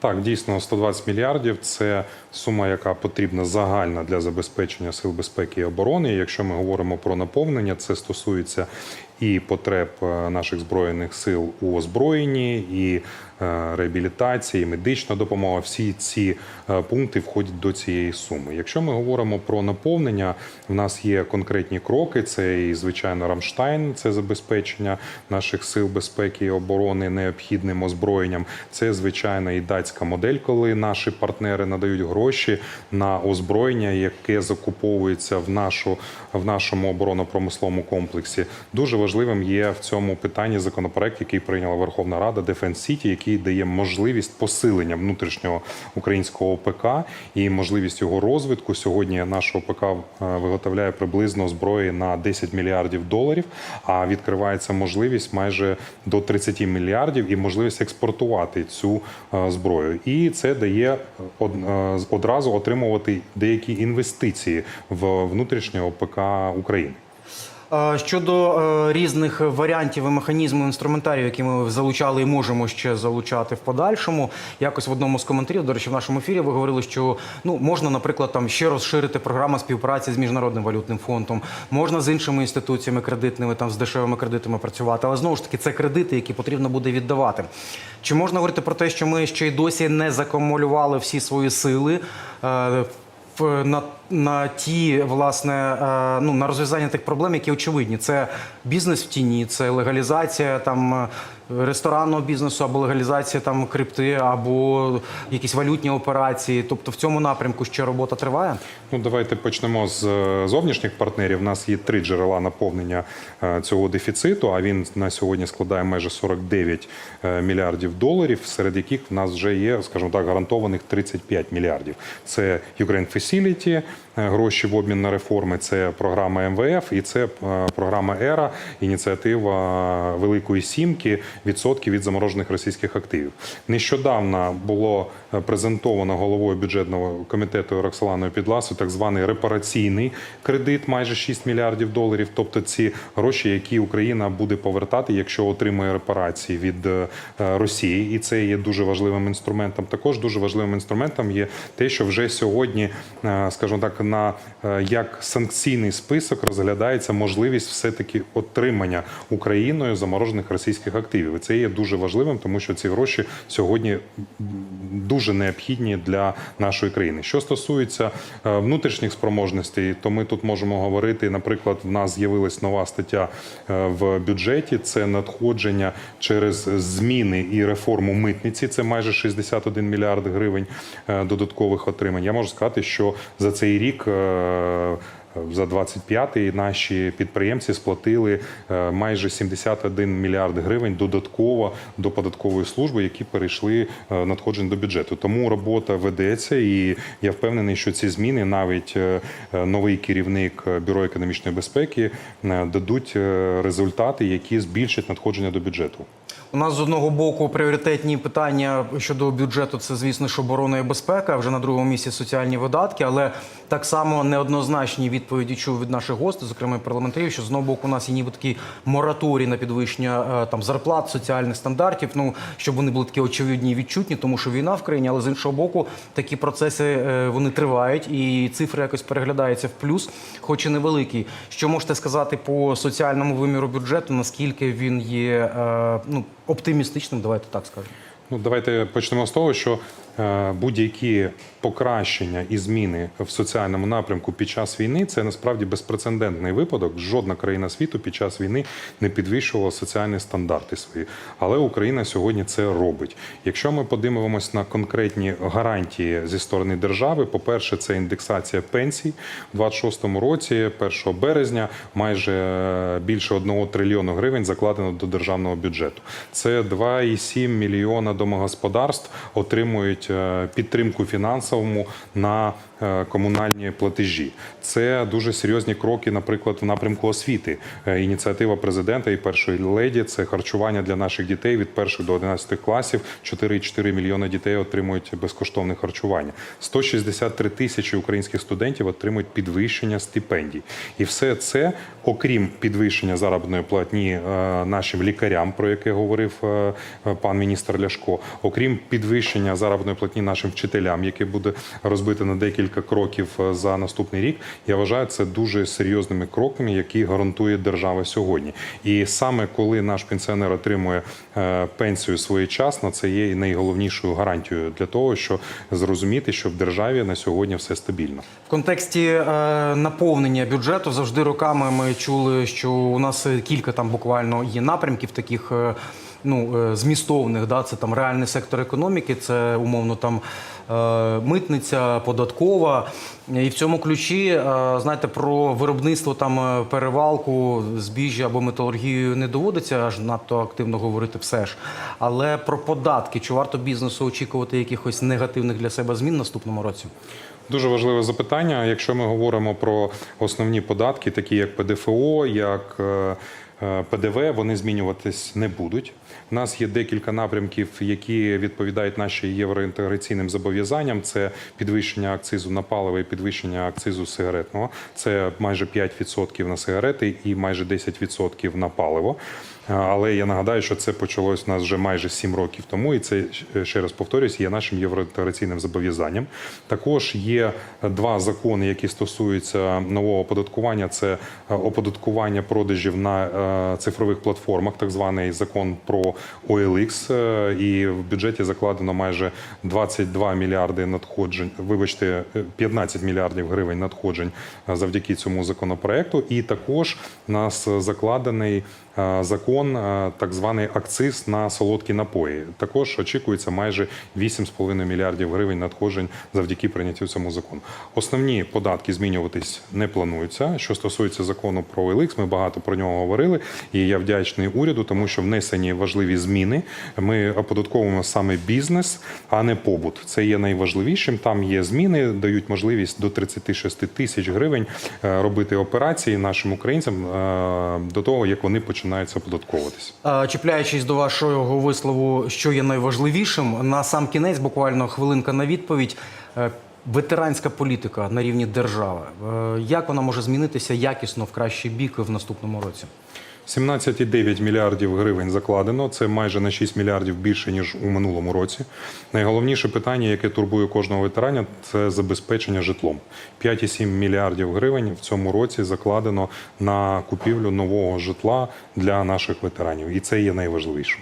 Так, дійсно, 120 мільярдів це сума, яка потрібна загальна для забезпечення сил безпеки і оборони. Якщо ми говоримо про наповнення, це стосується і потреб е, наших збройних сил у озброєнні, і е, реабілітації, і медична допомога. Всі ці е, пункти входять до цієї суми. Якщо ми говоримо про наповнення, в нас є конкретні кроки. Це і звичайно Рамштайн, це забезпечення наших сил безпеки і оборони необхідним озброєнням. Це звичайно і датська модель, коли наші партнери надають гроші на озброєння, яке закуповується в нашу в нашому оборонно-промисловому комплексі. Дуже важливим є в цьому питанні законопроект, який прийняла Верховна Рада Defense City, який дає можливість посилення внутрішнього українського ОПК і можливість його розвитку. Сьогодні наш ОПК е, виготовляє приблизно зброї на 10 мільярдів доларів. А відкривається можливість майже до 30 мільярдів і можливість експортувати цю е, зброю. І це дає е, одразу отримувати деякі інвестиції в внутрішнє ОПК України. Е, Щодо е, різних варіантів і механізмів інструментарію, які ми залучали і можемо ще залучати в подальшому, якось в одному з коментарів, до речі, в нашому ефірі ви говорили, що ну можна, наприклад, там ще розширити програму співпраці з міжнародним валютним фондом, можна з іншими інституціями кредитними, там з дешевими кредитами працювати, але знову ж таки це кредити, які потрібно буде віддавати. Чи можна говорити про те, що ми ще й досі не закумулювали всі свої сили? Е, на, на ті власне е, ну на розв'язання тих проблем, які очевидні. Це бізнес в тіні, це легалізація там е, ресторанного бізнесу або легалізація там крипти, або якісь валютні операції. Тобто в цьому напрямку ще робота триває. Ну, давайте почнемо з зовнішніх партнерів. У нас є три джерела наповнення цього дефіциту. А він на сьогодні складає майже 49 е, мільярдів доларів, серед яких в нас вже є, скажімо так, гарантованих 35 мільярдів. Це Ukraine е, гроші в обмін на реформи. Це програма МВФ і це е, програма ЕРА, ініціатива Великої Сімки, відсотки від заморожених російських активів. Нещодавно було е, презентовано головою бюджетного комітету Роксоланою Підласу так званий репараційний кредит, майже 6 мільярдів доларів. Тобто ці гроші, які Україна буде повертати, якщо отримує репарації від е, Росії, і це є дуже важливим інструментом. Також дуже важливим інструментом є те, що вже сьогодні, е, скажімо так, на е, як санкційний список розглядається можливість все-таки отримання Україною заморожених російських активів. І це є дуже важливим, тому що ці гроші сьогодні дуже необхідні для нашої країни. Що стосується е, внутрішніх спроможностей, то ми тут можемо говорити. Наприклад, в нас з'явилась нова стаття е, в бюджеті. Це надходження через зміни і реформу митниці. Це майже 61 мільярд гривень додаткових отримань. Я можу сказати, що за цей рік. Е, за 25-й наші підприємці сплатили е, майже 71 мільярд гривень додатково до податкової служби, які перейшли е, надходжень до бюджету. Тому робота ведеться, і я впевнений, що ці зміни, навіть е, новий керівник бюро економічної безпеки, дадуть результати, які збільшать надходження до бюджету. У нас з одного боку пріоритетні питання щодо бюджету це, звісно ж, оборона і безпека. Вже на другому місці соціальні видатки, але так само неоднозначні відповіді чув від наших гостей, зокрема парламентарів, що з одного боку у нас є ніби такий мораторій на підвищення е, там зарплат, соціальних стандартів. Ну щоб вони були такі очевидні і відчутні, тому що війна в країні, але з іншого боку, такі процеси е, вони тривають, і цифри якось переглядаються в плюс, хоч і невеликий. Що можете сказати по соціальному виміру бюджету? Наскільки він є е, ну оптимістичним? Давайте так скажемо. Ну, давайте почнемо з того, що будь-які покращення і зміни в соціальному напрямку під час війни це насправді безпрецедентний випадок. Жодна країна світу під час війни не підвищувала соціальні стандарти свої. Але Україна сьогодні це робить. Якщо ми подивимось на конкретні гарантії зі сторони держави, по-перше, це індексація пенсій у 26-му році, 1 березня, майже е, більше 1 трильйону гривень закладено до державного бюджету. Це 2,7 мільйона домогосподарств отримують е, підтримку фінансовому на е, комунальні платежі. Це дуже серйозні кроки, наприклад, в напрямку освіти. Е, Ініціатива президента і першої леді це харчування для наших дітей від перших до 11 класів. 4,4 мільйони дітей отримують безкоштовне харчування. 163 тисячі українських студентів отримують підвищення стипендій. І все це, окрім підвищення заробітної платні е, нашим лікарям, про яке говорив е, е, пан міністр Ляшко, окрім підвищення заробітної платні нашим вчителям, яке буде розбите на декілька кроків е, за наступний рік. Я вважаю це дуже серйозними кроками, які гарантує держава сьогодні. І саме коли наш пенсіонер отримує е, пенсію своєчасно, це є найголовнішою гарантією для того, що зрозуміти, що в державі на сьогодні все стабільно. В контексті е, наповнення бюджету завжди роками ми чули, що у нас кілька там буквально є напрямків таких. Ну, е, змістовних, да, це там реальний сектор економіки, це умовно там е, митниця, податкова. І в цьому ключі, е, знаєте, про виробництво там перевалку збіжжя або металургію не доводиться аж надто активно говорити все ж. Але про податки, чи варто бізнесу очікувати якихось негативних для себе змін наступному році? Дуже важливе запитання. Якщо ми говоримо про основні податки, такі як ПДФО, як ПДВ, вони змінюватись не будуть. У нас є декілька напрямків, які відповідають нашим євроінтеграційним зобов'язанням. Це підвищення акцизу на паливо і підвищення акцизу сигаретного. Це майже 5% на сигарети і майже 10% на паливо. Е, Але я нагадаю, що це почалось у нас вже майже 7 років тому, і це е, ще раз повторюсь, є нашим євроінтеграційним зобов'язанням. Також є два закони, які стосуються нового оподаткування. Це е, оподаткування продажів на цифрових платформах, так званий закон про OLX. І в бюджеті закладено майже 22 мільярди надходжень. Вибачте, е, 15 мільярдів гривень надходжень завдяки цьому законопроекту. І також у нас закладений е, закон, е, так званий акциз на солодкі напої. Також очікується майже 8,5 мільярдів гривень надходжень завдяки прийняттю цьому закону. Основні податки змінюватись не плануються. Що стосується закону про OLX, ми багато про нього говорили, і я вдячний уряду, тому що внесені важливі зміни. Ми оподатковуємо саме бізнес, а не побут. Це є найважливішим. Там є зміни, дають можливість до 36 тисяч гривень е, робити операції нашим українцям е, до того, як вони починають оподатковуватись. Е, Чіпляючись до вашого вислову, що є найважливішим, на сам кінець, буквально хвилинка на відповідь. Е, Ветеранська політика на рівні держави. Е, Як вона може змінитися якісно в кращий бік в наступному році? 17,9 мільярдів гривень закладено. Це майже на 6 мільярдів більше ніж у минулому році. Найголовніше питання, яке турбує кожного ветераня, це забезпечення житлом. 5,7 мільярдів гривень в цьому році закладено на купівлю нового житла для наших ветеранів, і це є найважливішим.